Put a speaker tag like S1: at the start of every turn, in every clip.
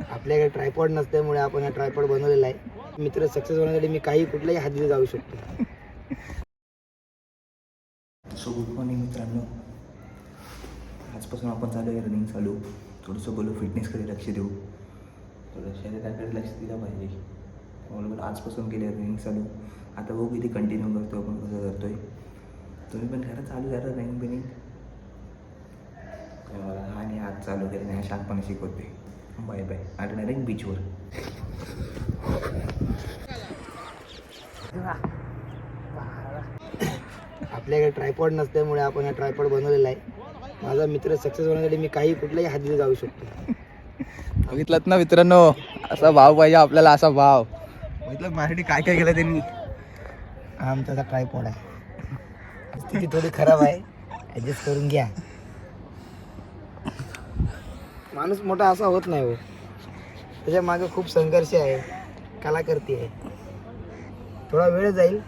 S1: आपल्याकडे ट्रायपॉड नसल्यामुळे आपण हा ट्रायपॉड बनवलेला आहे. मित्र सक्सेस होण्यासाठी मी काही कुठल्याही हातीला जाऊ शकतो.
S2: सो गुड मॉर्निंग मित्रांनो. आजपासून आपण चालू आहे रनिंग चालू. थोडंसं बोलू फिटनेसकडे लक्ष देऊ. थोडं शरीराकडे लक्ष दिलं पाहिजे. बरोबर आजपासून केले रनिंग चालू. आता बघू किती कंटिन्यू करतो आपण कसं करतोय. तुम्ही पण घरात चालू करा रनिंग बिनिंग. आणि आज चालू केलं नाही शांतपणे शिकवते बाय बाय आता डायरेक्ट बीचवर
S1: आपल्याकडे ट्रायपॉड नसल्यामुळे आपण हा ट्रायपॉड बनवलेला आहे. माझा मित्र सक्सेस होण्यासाठी मी काही कुठल्याही हद्दीत जाऊ शकतो.
S2: बघितलं ना मित्रांनो? असा भाव पाहिजे आपल्याला असा भाव. बघितलं मराठी काय काय केलं त्यांनी?
S1: हा आमचा ट्रायपॉड आहे. स्थिती थोडी खराब आहे. ॲडजस्ट करून घ्या. माणूस मोठा असा होत नाही हो. त्याच्यामागे खूप संघर्ष आहे. कलाकृती आहे. थोडा वेळ जाईल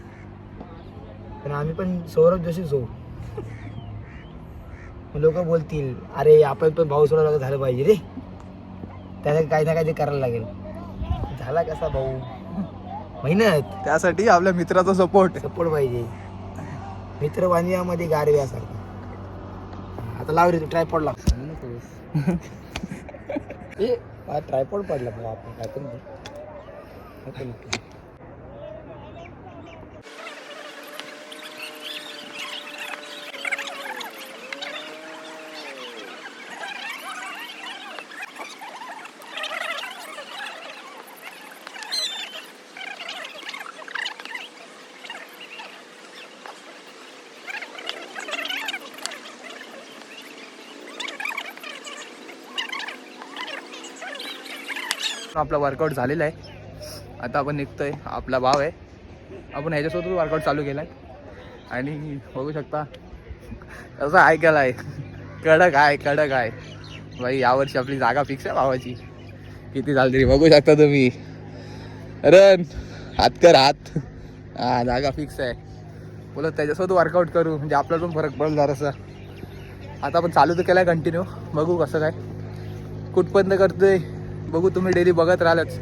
S1: पण आम्ही पण सौरभ जोशीच होऊ. लोक बोलतील अरे आपण पण भाऊ सोडा झालं पाहिजे रे. त्यासाठी काही ना काही करायला लागेल. झाला कसा भाऊ? मेहनत.
S2: त्यासाठी आपल्या मित्राचा सपोर्ट
S1: सपोर्ट पाहिजे. मित्र बांधव्यामध्ये गारव्यासारखा. आता लाव रे ट्रायपॉड लागतो ए ट्रायपॉड पडला बाबा आपण काय पण बोल.
S2: आपला वर्कआउट झालेला आहे. आता आपण निघतोय. आपला भाव आहे. आपण ह्याच्यासोबतच वर्कआउट चालू केला आहे आणि बघू शकता कसं ऐकायला आहे कडक आहे कडक आहे. बाई यावर्षी आपली जागा फिक्स आहे भावाची. किती झाली तरी बघू शकता तुम्ही. रन! हात कर हात. हा जागा फिक्स आहे. बोलत त्याच्यासोबत वर्कआउट करू. म्हणजे आपला पण फरक पडेल जरासा. आता आपण चालू तर केला आहे कंटिन्यू बघू कसं काय. कुठपर्यंत करतोय? बघू तुम्ही डेली बघत राहालच.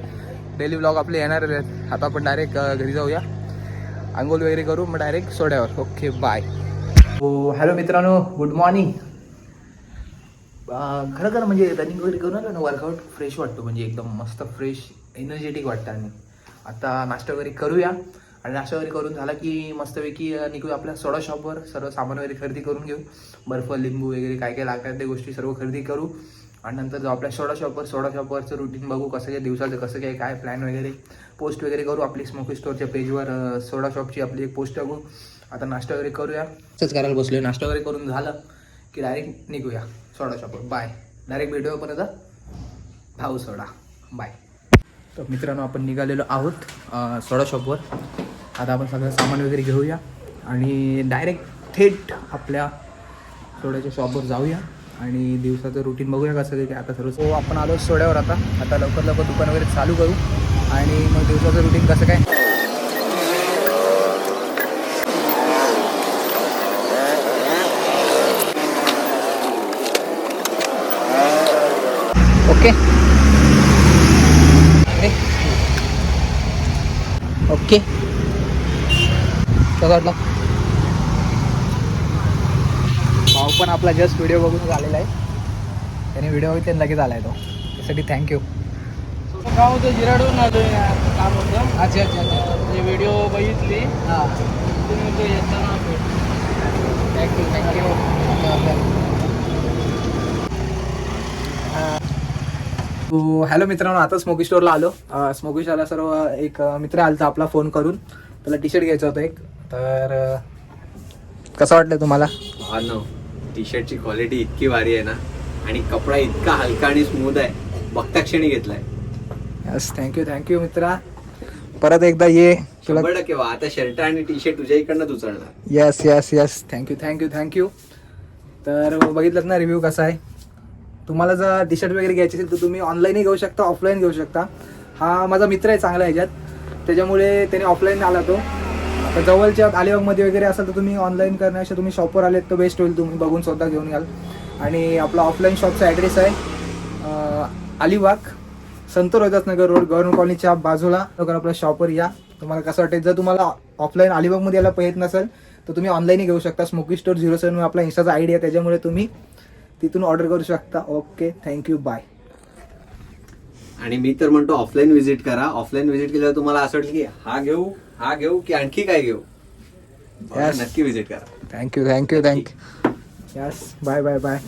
S2: डेली ब्लॉग आपले येणार आहेत. आता आपण डायरेक्ट घरी जाऊया. आंघोळ वगैरे करू मग डायरेक्ट सोड्यावर. ओके बाय हो हॅलो मित्रांनो गुड मॉर्निंग खरं खरं म्हणजे रनिंग वगैरे करून आलो ना वर्कआउट फ्रेश वाटतो. म्हणजे एकदम मस्त फ्रेश एनर्जेटिक वाटतं आणि. आता नाश्ता वगैरे करूया. आणि नाश्ता वगैरे करून झाला की मस्तपैकी निघू निघूया आपल्या सोडा शॉपवर सर्व सामान वगैरे खरेदी करून घेऊ. बर्फ लिंबू वगैरे काय काय लागतात त्या गोष्टी सर्व खरेदी करू. आणि नंतर जाऊ आपल्या सोडा शॉपवर सोडा शॉपवरचं रुटीन बघू कसं काय दिवसाचं कसं काय काय प्लॅन वगैरे. पोस्ट वगैरे करू आपली स्मोकी स्टोरच्या पेजवर सोडा शॉपची आपली एक पोस्ट टाकू. आता नाश्ता वगैरे करूया. तसंच करायला बसलो नाश्ता वगैरे करून झालं की डायरेक्ट निघूया. सोडा शॉपवर बाय डायरेक्ट भेटूया परत भाऊ सोडा. बाय तर मित्रांनो आपण निघालेलो आहोत सोडा शॉपवर आता आपण सगळं सामान वगैरे घेऊया आणि डायरेक्ट थेट आपल्या सोड्याच्या शॉपवर जाऊया. आणि दिवसाचं रुटीन बघूया कसं काय आता सर्व. सो आपण आलो सोड्यावर आता. आता लवकर लवकर दुकान वगैरे चालू करू. आणि मग दिवसाचं रुटीन कसं काय? ओके. ओके. कसं वाटलं भाऊ पण आपला जस्ट व्हिडिओ बघून आलेला आहे. त्याने व्हिडिओ बघितले लगेच आलाय तो. त्यासाठी थँक्यू
S1: गाव होतं जिराडून आलो काम होतं
S2: अच्छा अच्छा अच्छा.
S1: ते व्हिडिओ बघितली
S2: हां.
S1: येताना
S2: थँक्यू थँक्यू हॅलो मित्रांनो आता स्मोकी स्टोअरला आलो. स्मोकी स्टोअरला सर्व एक मित्र आलता आपला फोन करून. त्याला टी शर्ट घ्यायचं होतं एक. तर कसं वाटलं तुम्हाला?
S3: टी शर्टची क्वालिटी इतकी भारी आहे ना? आणि कपडा इतका हलका आणि स्मूथ आहे. बघता क्षणी घेतलाय.
S2: यस थँक्यू थँक्यू मित्रा. परत एकदा ये. तुला
S3: शंभर टक्के वा. आता शर्ट आणि टी शर्ट तुझ्या इकडनं उचलणार.
S2: Yes yes yes thank you thank you thank you तर बघितलं ना रिव्ह्यू कसा आहे? तुम्हाला जर टी शर्ट वगैरे घ्यायची असेल तर तुम्ही ऑनलाईनही घेऊ शकता ऑफलाईन घेऊ शकता. हा माझा मित्र आहे चांगला ह्याच्यात. त्याच्यामुळे त्याने ऑफलाईन आला तो. आता जवळच्या अलिबागमध्ये वगैरे असेल तर तुम्ही ऑनलाईन करण्यापेक्षा तुम्ही शॉपवर आलेत तर बेस्ट होईल तुम्ही बघून स्वतः घेऊन घ्याल आणि आपला ऑफलाईन शॉपचा ॲड्रेस आहे अलिबाग संत रोहिदासनगर रोड गव्हर्नमेंट कॉलनीच्या बाजूला. लवकर आपल्या शॉपवर या. तुम्हाला कसं वाटेल जर तुम्हाला ऑफलाईन अलिबागमध्ये यायला पाहिजे नसेल तर तुम्ही ऑनलाईनही घेऊ शकता. स्मोकी स्टोर झिरो सेवन आपला इंस्टाचा आयडी आहे त्याच्यामुळे तुम्ही तिथून ऑर्डर करू शकता. ओके थँक्यू बाय
S3: आणि मी तर म्हणतो ऑफलाईन व्हिजिट करा. ऑफलाईन व्हिजिट केल्यावर तुम्हाला असं वाटलं की हा घेऊ हा घेऊ की आणखी काय घेऊ?
S2: Yes.
S3: नक्की व्हिजिट करा.
S2: Thank you thank you thank you yes bye bye bye